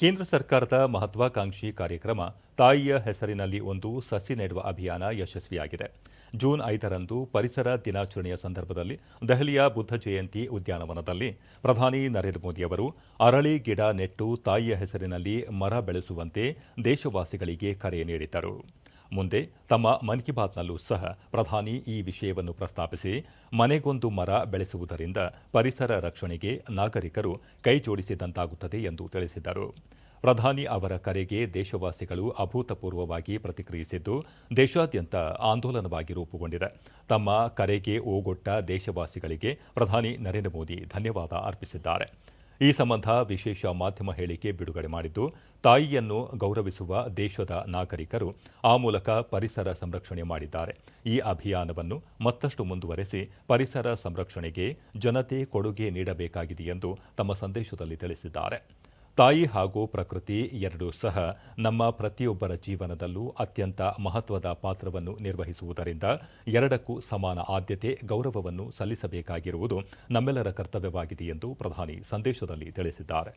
ಕೇಂದ್ರ ಸರ್ಕಾರದ ಮಹತ್ವಾಕಾಂಕ್ಷಿ ಕಾರ್ಯಕ್ರಮ ತಾಯಿಯ ಹೆಸರಿನಲ್ಲಿ ಒಂದು ಸಸಿ ನೆಡುವ ಅಭಿಯಾನ ಯಶಸ್ವಿಯಾಗಿದೆ. ಜೂನ್ ಐದರಂದು ಪರಿಸರ ದಿನಾಚರಣೆಯ ಸಂದರ್ಭದಲ್ಲಿ ದೆಹಲಿಯ ಬುದ್ಧ ಜಯಂತಿ ಉದ್ಯಾನವನದಲ್ಲಿ ಪ್ರಧಾನಿ ನರೇಂದ್ರ ಮೋದಿ ಅವರು ಅರಳಿ ಗಿಡ ನೆಟ್ಟು ತಾಯಿಯ ಹೆಸರಿನಲ್ಲಿ ಮರ ಬೆಳೆಸುವಂತೆ ದೇಶವಾಸಿಗಳಿಗೆ ಕರೆ ನೀಡಿದ್ದರು. ಮುಂದೆ ತಮ್ಮ ಮನ್ ಕಿ ಬಾತ್ನಲ್ಲೂ ಸಹ ಪ್ರಧಾನಿ ಈ ವಿಷಯವನ್ನು ಪ್ರಸ್ತಾಪಿಸಿ, ಮನೆಗೊಂದು ಮರ ಬೆಳೆಸುವುದರಿಂದ ಪರಿಸರ ರಕ್ಷಣೆಗೆ ನಾಗರಿಕರು ಕೈಜೋಡಿಸಿದಂತಾಗುತ್ತದೆ ಎಂದು ತಿಳಿಸಿದರು. ಪ್ರಧಾನಿ ಅವರ ಕರೆಗೆ ದೇಶವಾಸಿಗಳು ಅಭೂತಪೂರ್ವವಾಗಿ ಪ್ರತಿಕ್ರಿಯಿಸಿದ್ದು, ದೇಶಾದ್ಯಂತ ಆಂದೋಲನವಾಗಿ ರೂಪುಗೊಂಡಿದೆ. ತಮ್ಮ ಕರೆಗೆ ಓಗೊಟ್ಟ ದೇಶವಾಸಿಗಳಿಗೆ ಪ್ರಧಾನಿ ನರೇಂದ್ರ ಮೋದಿ ಧನ್ಯವಾದ ಅರ್ಪಿಸಿದ್ದಾರೆ. ಈ ಸಂಬಂಧ ವಿಶೇಷ ಮಾಧ್ಯಮ ಹೇಳಿಕೆ ಬಿಡುಗಡೆ ಮಾಡಿದ್ದು, ತಾಯಿಯನ್ನು ಗೌರವಿಸುವ ದೇಶದ ನಾಗರಿಕರು ಆ ಮೂಲಕ ಪರಿಸರ ಸಂರಕ್ಷಣೆ ಮಾಡಿದ್ದಾರೆ. ಈ ಅಭಿಯಾನವನ್ನು ಮತ್ತಷ್ಟು ಮುಂದುವರೆಸಿ ಪರಿಸರ ಸಂರಕ್ಷಣೆಗೆ ಜನತೆ ಕೊಡುಗೆ ನೀಡಬೇಕಾಗಿದೆ ಎಂದು ತಮ್ಮ ಸಂದೇಶದಲ್ಲಿ ತಿಳಿಸಿದ್ದಾರೆ. ತಾಯಿ ಹಾಗೂ ಪ್ರಕೃತಿ ಎರಡೂ ಸಹ ನಮ್ಮ ಪ್ರತಿಯೊಬ್ಬರ ಜೀವನದಲ್ಲೂ ಅತ್ಯಂತ ಮಹತ್ವದ ಪಾತ್ರವನ್ನು ನಿರ್ವಹಿಸುವುದರಿಂದ ಎರಡಕ್ಕೂ ಸಮಾನ ಆದ್ಯತೆ, ಗೌರವವನ್ನು ಸಲ್ಲಿಸಬೇಕಾಗಿರುವುದು ನಮ್ಮೆಲ್ಲರ ಕರ್ತವ್ಯವಾಗಿದೆ ಎಂದು ಪ್ರಧಾನಿ ಸಂದೇಶದಲ್ಲಿ ತಿಳಿಸಿದ್ದಾರೆ.